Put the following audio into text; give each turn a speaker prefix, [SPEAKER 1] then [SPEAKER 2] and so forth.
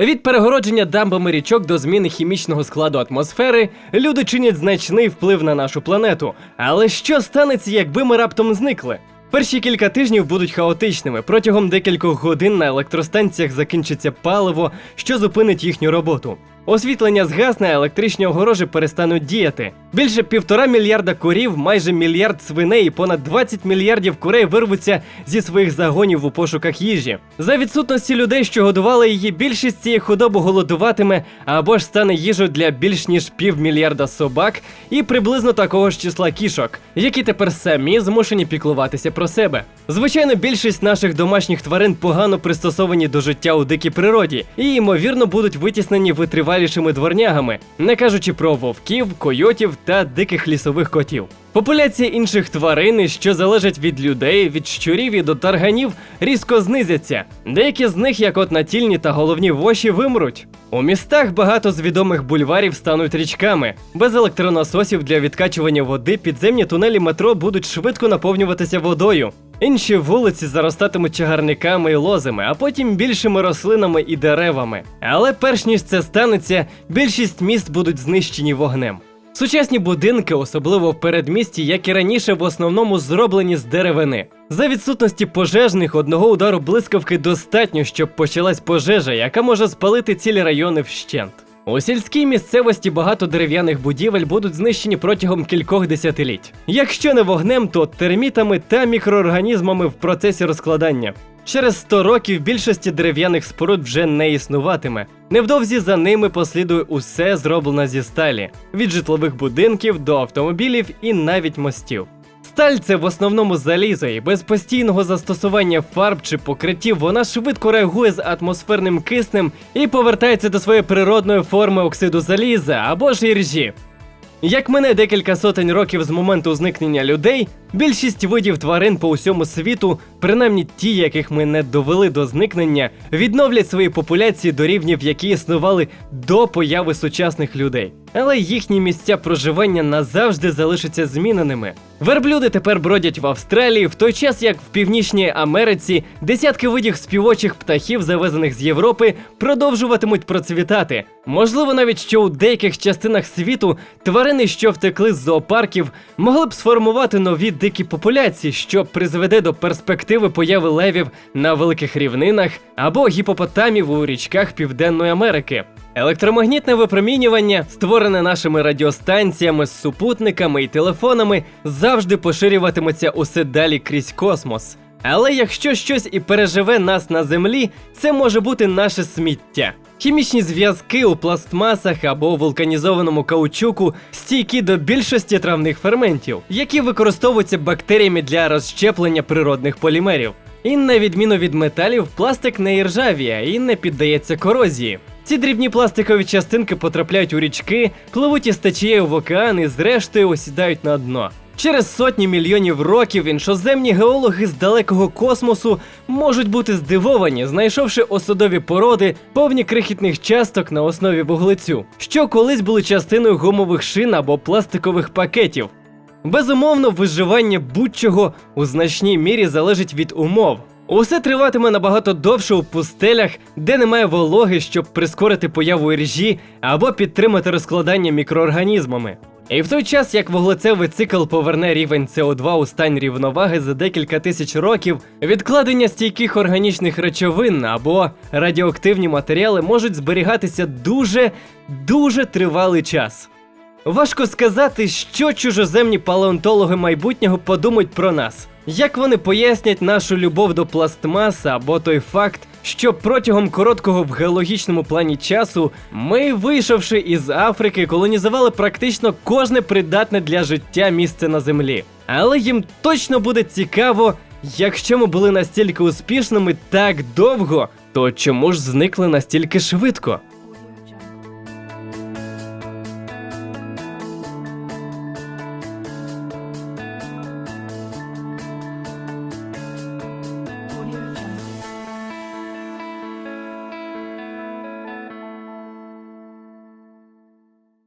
[SPEAKER 1] Від перегородження дамбами річок до зміни хімічного складу атмосфери люди чинять значний вплив на нашу планету. Але що станеться, якби ми раптом зникли? Перші кілька тижнів будуть хаотичними. Протягом декількох годин на електростанціях закінчиться паливо, що зупинить їхню роботу. Освітлення згасне, електричні огорожі перестануть діяти. Більше півтора мільярда корів, майже мільярд свиней і понад 20 мільярдів курей вирвуться зі своїх загонів у пошуках їжі. За відсутності людей, що годували її, більшість цієї худоби голодуватиме або ж стане їжею для більш ніж півмільярда собак і приблизно такого ж числа кішок, які тепер самі змушені піклуватися про себе. Звичайно, більшість наших домашніх тварин погано пристосовані до життя у дикій природі і ймовірно будуть витіснені витривалішими дворнягами, не кажучи про вовків, койотів та диких лісових котів. Популяція інших тварин, що залежать від людей, від щурів і до тарганів, різко знизяться. Деякі з них, як от натільні та головні воші, вимруть. У містах багато з відомих бульварів стануть річками. Без електронасосів для відкачування води підземні тунелі метро будуть швидко наповнюватися водою. Інші вулиці заростатимуть чагарниками і лозами, а потім більшими рослинами і деревами. Але перш ніж це станеться, більшість міст будуть знищені вогнем. Сучасні будинки, особливо в передмісті, як і раніше, в основному зроблені з деревини. За відсутності пожежних одного удару блискавки достатньо, щоб почалась пожежа, яка може спалити цілі райони вщент. У сільській місцевості багато дерев'яних будівель будуть знищені протягом кількох десятиліть. Якщо не вогнем, то термітами та мікроорганізмами в процесі розкладання. Через 100 років більшості дерев'яних споруд вже не існуватиме. Невдовзі за ними послідує усе зроблено зі сталі: від житлових будинків до автомобілів і навіть мостів. Сталь це в основному залізо, і без постійного застосування фарб чи покриттів вона швидко реагує з атмосферним киснем і повертається до своєї природної форми оксиду заліза або ж іржі. Як мине декілька сотень років з моменту зникнення людей, більшість видів тварин по усьому світу, принаймні ті, яких ми не довели до зникнення, відновлять свої популяції до рівнів, які існували до появи сучасних людей. Але їхні місця проживання назавжди залишаться зміненими. Верблюди тепер бродять в Австралії, в той час як в Північній Америці десятки видів співочих птахів, завезених з Європи, продовжуватимуть процвітати. Можливо, навіть що у деяких частинах світу тварини, що втекли з зоопарків, могли б сформувати нові дикі популяції, що призведе до перспективи появи левів на великих рівнинах або гіпопотамів у річках Південної Америки. Електромагнітне випромінювання, створене нашими радіостанціями, супутниками і телефонами, завжди поширюватиметься усе далі крізь космос. Але якщо щось і переживе нас на землі, це може бути наше сміття. Хімічні зв'язки у пластмасах або вулканізованому каучуку стійкі до більшості травних ферментів, які використовуються бактеріями для розщеплення природних полімерів. І на відміну від металів, пластик не іржавіє і не піддається корозії. Ці дрібні пластикові частинки потрапляють у річки, пливуть із течією в океан і зрештою осідають на дно. Через сотні мільйонів років іншоземні геологи з далекого космосу можуть бути здивовані, знайшовши осадові породи, повні крихітних часток на основі вуглецю, що колись були частиною гумових шин або пластикових пакетів. Безумовно, виживання будь-чого у значній мірі залежить від умов. Усе триватиме набагато довше у пустелях, де немає вологи, щоб прискорити появу іржі або підтримати розкладання мікроорганізмами. І в той час, як вуглецевий цикл поверне рівень СО2 у стань рівноваги за декілька тисяч років, відкладення стійких органічних речовин або радіоактивні матеріали можуть зберігатися дуже дуже тривалий час. Важко сказати, що чужоземні палеонтологи майбутнього подумають про нас. Як вони пояснять нашу любов до пластмаса або той факт, що протягом короткого в геологічному плані часу ми, вийшовши із Африки, колонізували практично кожне придатне для життя місце на землі. Але їм точно буде цікаво, якщо ми були настільки успішними так довго, то чому ж зникли настільки швидко?